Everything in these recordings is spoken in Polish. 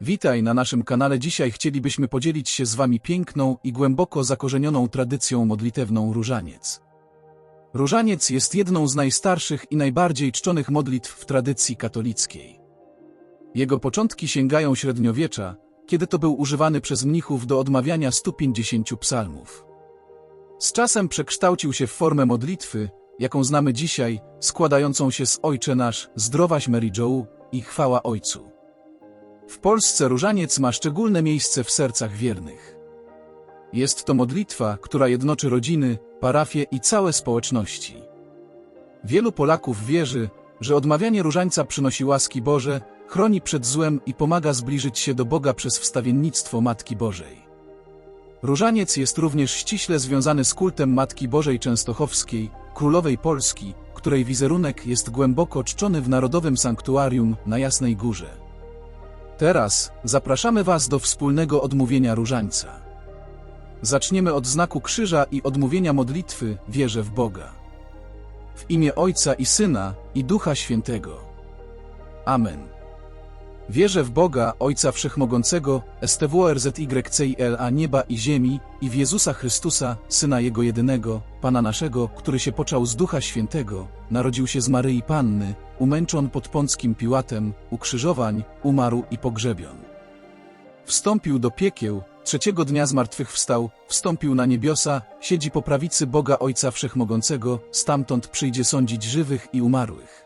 Witaj na naszym kanale. Dzisiaj chcielibyśmy podzielić się z Wami piękną i głęboko zakorzenioną tradycją modlitewną różaniec. Różaniec jest jedną z najstarszych i najbardziej czczonych modlitw w tradycji katolickiej. Jego początki sięgają średniowiecza, kiedy to był używany przez mnichów do odmawiania 150 psalmów. Z czasem przekształcił się w formę modlitwy, jaką znamy dzisiaj, składającą się z Ojcze Nasz, Zdrowaś Mary Jo i Chwała Ojcu. W Polsce różaniec ma szczególne miejsce w sercach wiernych. Jest to modlitwa, która jednoczy rodziny, parafie i całe społeczności. Wielu Polaków wierzy, że odmawianie różańca przynosi łaski Boże, chroni przed złem i pomaga zbliżyć się do Boga przez wstawiennictwo Matki Bożej. Różaniec jest również ściśle związany z kultem Matki Bożej Częstochowskiej, Królowej Polski, której wizerunek jest głęboko czczony w Narodowym Sanktuarium na Jasnej Górze. Teraz zapraszamy Was do wspólnego odmówienia różańca. Zaczniemy od znaku krzyża i odmówienia modlitwy Wierzę w Boga. W imię Ojca i Syna i Ducha Świętego. Amen. Wierzę w Boga, Ojca Wszechmogącego, STWRZYCILA nieba i ziemi, i w Jezusa Chrystusa, Syna Jego jedynego, Pana naszego, który się począł z Ducha Świętego, narodził się z Maryi Panny, umęczon pod Pąckim Piłatem, ukrzyżowań, umarł i pogrzebion. Wstąpił do piekieł, trzeciego dnia zmartwychwstał, wstąpił na niebiosa, siedzi po prawicy Boga Ojca Wszechmogącego, stamtąd przyjdzie sądzić żywych i umarłych.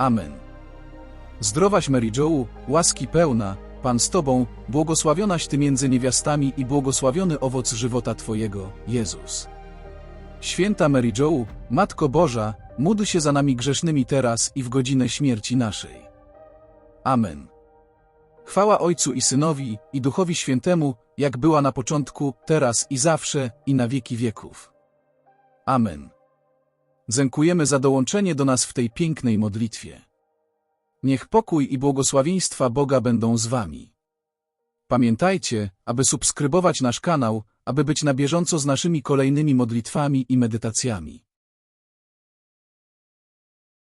Amen. Zdrowaś Mary Jo, łaski pełna, Pan z Tobą, błogosławionaś Ty między niewiastami i błogosławiony owoc żywota Twojego, Jezus. Święta Mary Jo, Matko Boża, módl się za nami grzesznymi teraz i w godzinę śmierci naszej. Amen. Chwała Ojcu i Synowi, i Duchowi Świętemu, jak była na początku, teraz i zawsze, i na wieki wieków. Amen. Dziękujemy za dołączenie do nas w tej pięknej modlitwie. Niech pokój i błogosławieństwa Boga będą z Wami. Pamiętajcie, aby subskrybować nasz kanał, aby być na bieżąco z naszymi kolejnymi modlitwami i medytacjami.